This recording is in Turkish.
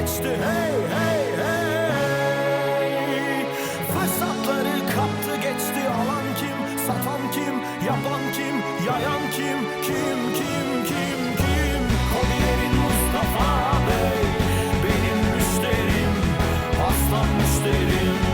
geçti. Hey hey hey. Fırsatları kaptı geçti. Alan kim satan kim yapan kim yayan kim kim kim kim kim? Hobilerin Mustafa Bey benim müşterim aslan müşterim.